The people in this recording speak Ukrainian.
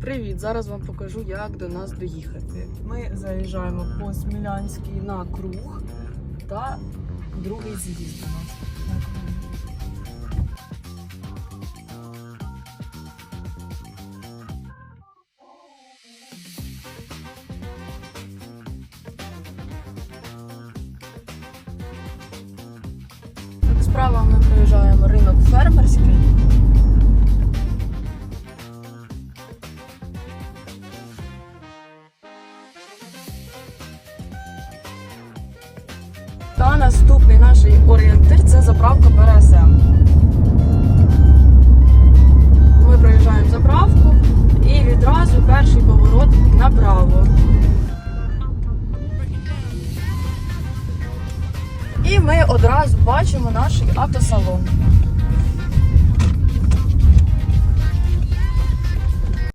Привіт! Зараз вам покажу, як до нас доїхати. Ми заїжджаємо по Смілянській на круг та другий з'їзд у нас. Справа ми проїжджаємо ринок фермерський. Наступний наш орієнтир це заправка БРСМ. Ми проїжджаємо заправку і відразу перший поворот направо. І ми одразу бачимо наш автосалон.